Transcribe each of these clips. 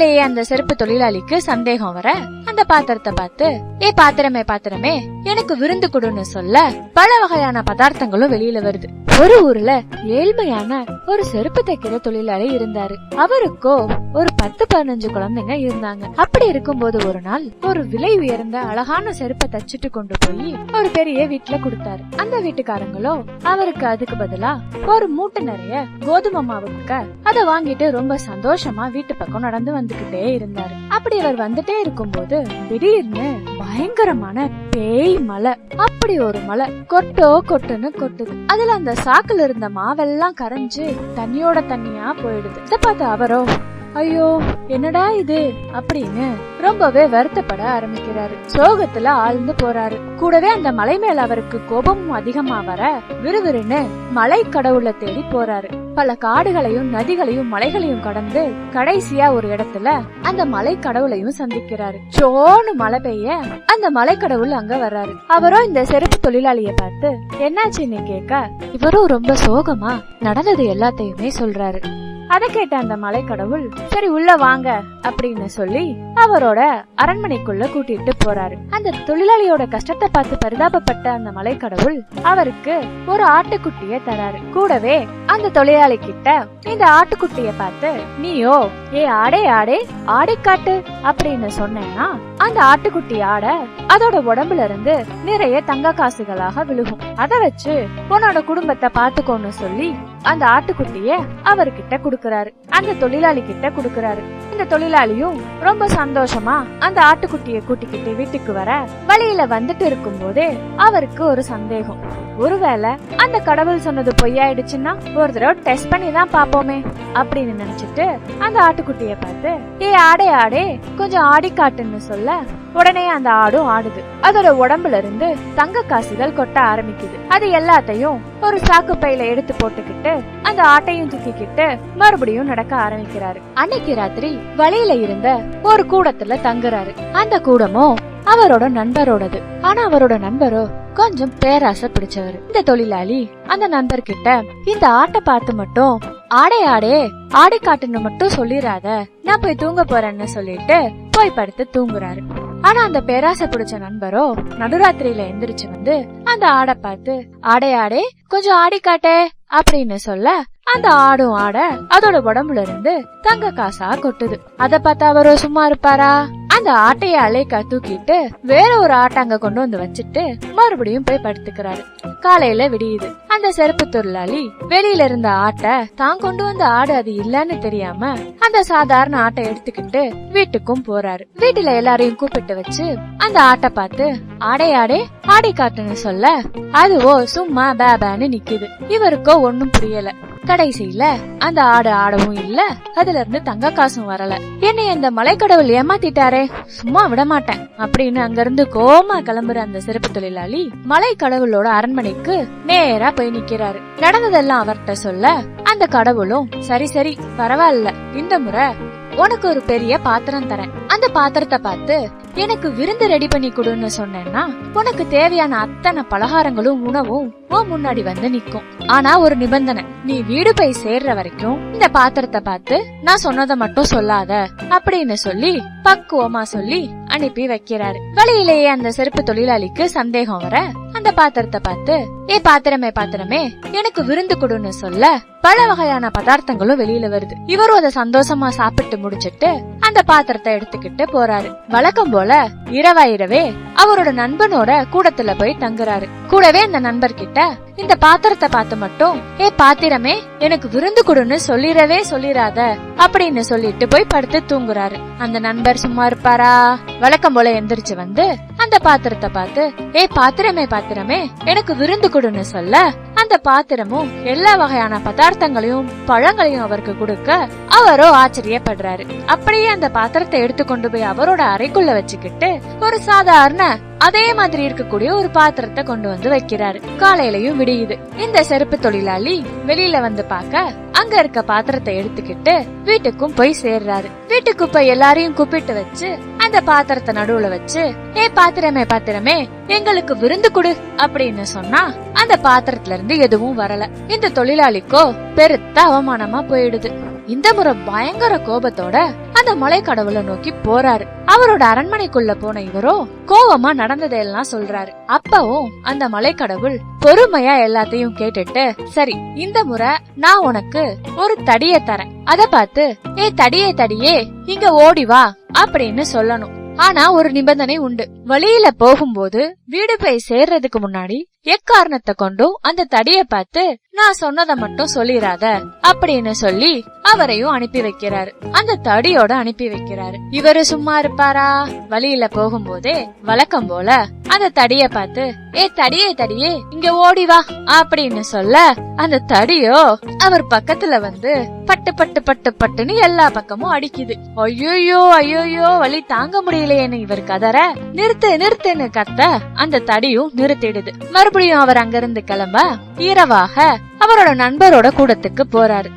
உண்மையிலேயே அந்த செருப்பு தொழிலாளிக்கு சந்தேகம் வர அந்த பாத்திரத்தை பார்த்து ஏ பாத்திரமே பாத்திரமே எனக்கு விருந்து கொடுன்னு சொல்ல பல வகையான பதார்த்தங்களும் வெளியில வருது. ஒரு ஊர்ல ஏழ்மையான ஒரு செருப்பு தைக்கிற தொழிலாளி இருந்தாரு. அவருக்கோ ஒரு பத்து பதினஞ்சு குழந்தைங்க இருந்தாங்க. அப்படி இருக்கும்போது ஒரு நாள் ஒரு விலை உயர்ந்த அழகான செருப்பை தச்சுட்டு கொண்டு போய் ஒரு பெரிய வீட்டுல கொடுத்தாரு. அந்த வீட்டுக்காரங்களோ அவருக்கு அதுக்கு பதிலா ஒரு மூட்டை நிறைய கோதுமை மாவு கொடுக்க அதை வாங்கிட்டு ரொம்ப சந்தோஷமா வீட்டு பக்கம் நடந்து வந்துகிட்டே இருந்தாரு. அப்படி அவர் வந்துட்டே இருக்கும்போது திடீர்னு பயங்கரமான பேய் மலை. அப்படி ஒரு மலை கொட்டோ கொட்டுன்னு கொட்டுது. அதுல அந்த சாக்குல இருந்த மாவெல்லாம் கரைஞ்சு தண்ணியோட தண்ணியா போயிடுது. இத பார்த்து அவரோ ஐயோ என்னடா இது? அப்படின்னு ரொம்பவே வருத்தப்பட ஆரம்பிக்கிறாரு. சோகத்துல ஆழ்ந்து போறாரு. கூடவே அந்த மலை மேல அவருக்கு கோபமும் அதிகமா வர விறுவிறுன்னு மலை கடவுளை தேடி போறாரு. பல காடுகளையும் நதிகளையும் மலைகளையும் கடந்து கடைசியா ஒரு இடத்துல அந்த மலை கடவுளையும் சந்திக்கிறாரு. சோனு மழை பெய்ய அந்த மலை கடவுள் அங்க வர்றாரு. அவரும் இந்த செருப்பு தொழிலாளிய பார்த்து என்னாச்சுன்னு கேட்க இவரும் ரொம்ப சோகமா நடந்தது எல்லாத்தையுமே சொல்றாரு. அதை கேட்ட அந்த மலை கடவுள் சரி உள்ள வாங்க அப்படின்னு சொல்லி அவரோட அரண்மனைக்குள்ள கூட்டிட்டு போறாரு. அந்த தொழிலாளியோட கஷ்டத்தை பார்த்து பரிதாபப்பட்ட அந்த மலை கடவுள் அவருக்கு ஒரு ஆட்டுக்குட்டிய தராரு. கூடவே அந்த தொழிலாளி கிட்ட இந்த ஆட்டுக்குட்டிய பார்த்து நீயோ ஏ ஆடே ஆடே ஆடை காட்டு அப்படின்னு சொன்னேன்னா அந்த ஆட்டுக்குட்டி ஆட அதோட உடம்புல இருந்து நிறைய தங்க காசுகளாக விழுகும். அதை வச்சு உன்னோட குடும்பத்தை பாத்துக்கோன்னு சொல்லி அந்த ஆட்டுக்குட்டிய அவர்கிட்ட குடுக்கறாரு. அந்த தொழிலாளி கிட்ட குடுக்கறாரு. இந்த தொழிலாளியும் ரொம்ப சந்தோஷமா அந்த ஆட்டுக்குட்டிய கூட்டிக்கிட்டு வீட்டுக்கு வர வழியில வந்துட்டு இருக்கும் போதே அவருக்கு ஒரு சந்தேகம். ஒருவேளை அந்த கடவுள் சொன்னது பொய்யாயிடுச்சுன்னா ஒரு தடவை டெஸ்ட் பண்ணி தான் பாப்போமே அப்படின்னு நினைச்சிட்டு அந்த ஆட்டுக்குட்டிய பார்த்து ஏ ஆடே ஆடே கொஞ்சம் ஆடி காட்டுன்னு சொல்ல உடனே அந்த ஆடும் ஆடுது. அதோட உடம்புல இருந்து தங்க காசுகள் கொட்ட ஆரம்பிக்குது. அது எல்லாத்தையும் ஒரு சாக்கு பையில எடுத்து போட்டுக்கிட்டு அந்த ஆட்டையும் தூக்கிக்கிட்டு மறுபடியும் நடக்க ஆரம்பிக்கிறாரு. அன்னைக்கு ராத்திரி வழியில இருந்த ஒரு கூடத்துல தங்குறாரு. அந்த கூடமும் அவரோட நண்பரோடது. ஆனா அவரோட நண்பரோ கொஞ்சம் பேராசை பிடிச்சவர். இந்த தொழிலாளி அந்த நண்பர்கிட்ட இந்த ஆட்டை பார்த்து மட்டும் ஆடே ஆடே ஆடை காட்டுன்னு மட்டும் சொல்லிடாத நான் போய் தூங்க போறேன்னு சொல்லிட்டு போய் படுத்து தூங்குறாரு. ஆனா அந்த பேராசை பிடிச்ச நண்பரோ நடுராத்திரியில எந்திரிச்சு வந்து அந்த ஆடை பார்த்து ஆடே ஆடே கொஞ்சம் ஆடி காட்டே அப்படின்னு சொல்ல அந்த ஆடும் ஆட அதோட உடம்புல இருந்து தங்க காசா கொட்டுது. அத பார்த்தா அவரோ சும்மா இருப்பாரா? அந்த ஆட்டைய அலைக்கா தூக்கிட்டு வேற ஒரு ஆட்டை அங்க கொண்டு வந்து வச்சுட்டு மறுபடியும் போய் படுத்துக்கிறாரு. காலையில விடியுது. அந்த செருப்பு தொழிலாளி வெளியில இருந்த ஆட்டை தான் கொண்டு வந்த ஆடு அது இல்லன்னு தெரியாம அந்த சாதாரண ஆட்டை எடுத்துக்கிட்டு வீட்டுக்கும் போறாரு. வீட்டுல எல்லாரையும் கூப்பிட்டு வச்சு அந்த ஆட்டை பார்த்து ஆடே ஆடே ஆடை காட்டுன்னு சொல்ல. அதுவோ சும்மா பேபேன்னு நிக்குது. இவருக்கோ ஒன்னும் புரியல. கடைசியில அந்த ஆடு ஆடவும் இல்ல. அதுல இருந்து தங்க காசும் வரல. என்னை அந்த மலைக்கடவுள் ஏமாத்திட்டாரே. சும்மா விட மாட்டேன். அப்படின்னு அங்க இருந்து கோமா கிளம்புற அந்த சிறப்பு தொழிலாளி மலை கடவுளோட அரண்மனைக்கு நேரா போய் நிக்கிறாரு. நடந்ததெல்லாம் அவர்கிட்ட சொல்ல அந்த கடவுளும் சரி சரி பரவாயில்ல. இந்த முறை உனக்கு ஒரு பெரிய பாத்திரம் தரேன். அந்த பாத்திரத்தை பார்த்து எனக்கு விருந்து ரெடி பண்ணி கொடுன்னு சொன்னேன்னா உனக்கு தேவையான அத்தனை பலகாரங்களும் உணவும் உன் முன்னாடி வந்து நிக்கும். ஆனா ஒரு நிபந்தனை. நீ வீடு போய் சேர்ற வரைக்கும் இந்த பாத்திரத்தை பார்த்து நான் சொன்னதை மட்டும் சொல்லாத அப்படின்னு சொல்லி பக்குவமா சொல்லி அனுப்பி வைக்கிறாரு. வழியிலேயே அந்த செருப்பு தொழிலாளிக்கு சந்தேகம் வர அந்த பாத்திரத்தை பார்த்து ஏ பாத்திரமே பாத்திரமே எனக்கு விருந்து கொடுன்னு சொல்ல பல வகையான பதார்த்தங்களும் வெளியில வருது. இவரும் அதை சந்தோஷமா சாப்பிட்டு முடிச்சிட்டு அந்த பாத்திரத்தை எடுத்துக்கிட்டு போறாரு. வழக்கம் போல இரவா இரவே அவரோட நண்பனோட கூடத்துல போய் தங்குறாரு. கூடவே அந்த நண்பர் கிட்ட இந்த பாத்திரத்தை பார்த்து மட்டும் ஏ பாத்திரமே எனக்கு விருந்து கொடுன்னு சொல்லிடவே சொல்லிராத அப்படின்னு சொல்லிட்டு போய் படுத்து தூங்குறாரு. அந்த நண்பர் சும்மா இருப்பாரா? வழக்கம் போல எந்திரிச்சு வந்து அந்த பாத்திரத்தை பார்த்து ஏ பாத்திரமே பாத்திரமே எனக்கு விருந்து கொடுன்னு சொல்ல அந்த பாத்திரமும் எல்லா வகையான பதார்த்தங்களையும் பழங்களையும் அவருக்கு கொடுக்க அவரோ ஆச்சரியப்படுறாரு. அப்படியே அந்த பாத்திரத்தை எடுத்து கொண்டு போய் அவரோட அறைக்குள்ள வச்சுக்கிட்டு ஒரு சாதாரண அதே மாதிரி இருக்கக்கூடிய ஒரு பாத்திரத்தை கொண்டு வந்து வைக்கிறாரு. காலையிலயும் விடியுது. இந்த செருப்பு தொழிலாளி வெளியில வந்து பார்க்க அங்க இருக்க பாத்திரத்தை எடுத்துக்கிட்டு வீட்டுக்கும் போய் சேர்றாரு. வீட்டுக்கு போய் எல்லாரையும் கூப்பிட்டு வச்சு அந்த பாத்திரத்தை நடுவுல வச்சு ஏ பாத்திரமே பாத்திரமே எங்களுக்கு விருந்து கொடு அப்படின்னு சொன்னா அந்த பாத்திரத்துல இருந்து எதுவும் வரல. இந்த தொழிலாளிக்கோ பெருத்த அவமானமா போயிடுது. இந்த முறை பயங்கர கோபத்தோட அந்த மலை கடவுளை நோக்கி போறாரு. அவரோட அரண்மனைக்குள்ள போன இவரோ கோவமா நடந்ததையெல்லாம் சொல்றாரு. அப்பவும் அந்த மலை கடவுள் பொறுமையா எல்லாத்தையும் கேட்டுட்டு சரி இந்த முறை நான் உனக்கு ஒரு தடிய தரேன். அத பார்த்து ஏ தடியே தடியே இங்க ஓடி வா அப்படின்னு சொல்லணும். ஆனா ஒரு நிபந்தனை உண்டு. வழியில போகும்போது வீடு போய் சேர்றதுக்கு முன்னாடி எக்காரணத்தை கொண்டும் அந்த தடிய பார்த்து நான் சொன்னதை மட்டும் சொல்லிராத அப்படின்னு சொல்லி அவரையும் அனுப்பி வைக்கிறாரு. அந்த தடியோட அனுப்பி வைக்கிறாரு. இவரு சும்மா இருப்பாரா? வழியில போகும்போதே வழக்கம் போல அந்த தடிய பார்த்து ஏ தடியே தடியே இங்க ஓடி வா அப்படின்னு சொல்ல அந்த தடியோ அவர் பக்கத்துல வந்து பட்டு பட்டு பட்டு பட்டுன்னு எல்லா பக்கமும் அடிக்குது. ஐயோயோ ஐயோயோ வழி தாங்க முடியலையேன்னு இவர் கதற நிறுத்து நிறுத்துன்னு கத்த அந்த தடியும் நிறுத்திடுது. மறுபடியும் அவர் அங்கிருந்து கிளம்ப இரவாக அவரோட நண்பரோட கூடத்துக்கு போறாரு.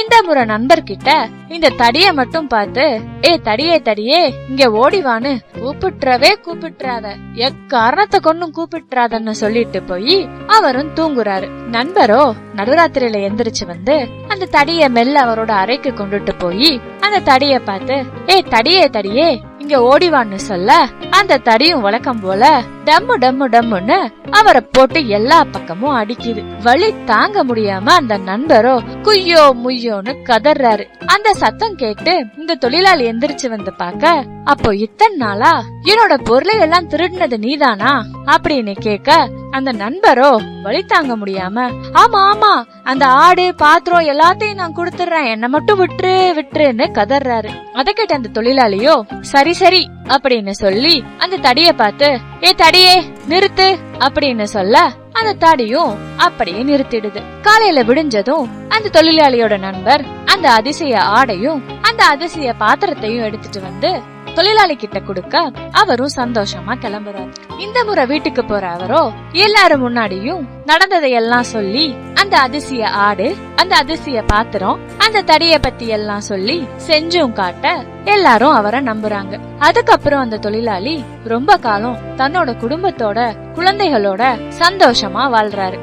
இந்த முறை நண்பர்கிட்ட இந்த தடிய மட்டும் பார்த்து ஏ தடியே தடியே இங்க ஓடிவான்னு கூப்பிட்டுறவே கூப்பிட்டுறாத. எக்காரணத்தை கொண்டும் கூப்பிட்டுறாதன்னு சொல்லிட்டு போய் அவரும் தூங்குறாரு. நண்பரோ நடுராத்திரியில எந்திரிச்சு வந்து அந்த தடிய மெல்ல அவரோட அறைக்கு கொண்டுட்டு போய் அந்த தடிய பார்த்து ஏ தடியே தடியே இங்க ஓடிவான்னு சொல்ல அந்த தடியும் வழக்கம் போல டம்மு டம்மு டம்முன்னு அவரை போட்டு எல்லா பக்கமும் அடிக்குது. வழி தாங்க முடியாம அந்த நண்பரோ குய்யோ முய்யோன்னு கதறாரு. அந்த சத்தம் கேட்டு இந்த தொழிலாளி எந்திரிச்சு வந்து பாக்க அப்போ இத்தனை நாளா? என்னோட பொருளை எல்லாம் திருடினது நீதானா? அப்படின்னு கேட்க அந்த நண்பரோ வழி தாங்க முடியாம ஆமா ஆமா அந்த ஆடு பாத்திரம் எல்லாத்தையும் நான் கொடுத்துறேன் என்ன மட்டும் விட்டுரு விட்டுருன்னு கதறாரு. அத கேட்ட அந்த தொழிலாளியோ சரி சரி அப்படின்னு சொல்லி அந்த தடிய பார்த்து ஏ தடியே நிறுத்து அப்படின்னு சொல்ல அந்த தடியும் அப்படியே நிறுத்திடுது. காலையில விடிஞ்சதும் அந்த தொழிலாளியோட நண்பர் அந்த அதிசய ஆடையும் அந்த அதிசய பாத்திரத்தையும் எடுத்துட்டு வந்து தொழிலாளி கிட்ட கொடுக்க அவரும் சந்தோஷமா கிளம்புறாரு. இந்த முறை வீட்டுக்கு போற அவரோ எல்லாரும் முன்னாடியும் நடந்ததை எல்லாம் சொல்லி அந்த அதிசய ஆடு அந்த அதிசய பாத்திரம் அந்த தடிய பத்தி எல்லாம் சொல்லி செஞ்சும் காட்ட எல்லாரும் அவரை நம்புறாங்க. அதுக்கப்புறம் அந்த தொழிலாளி ரொம்ப காலம் தன்னோட குடும்பத்தோட குழந்தைகளோட சந்தோஷமா வாழ்றாரு.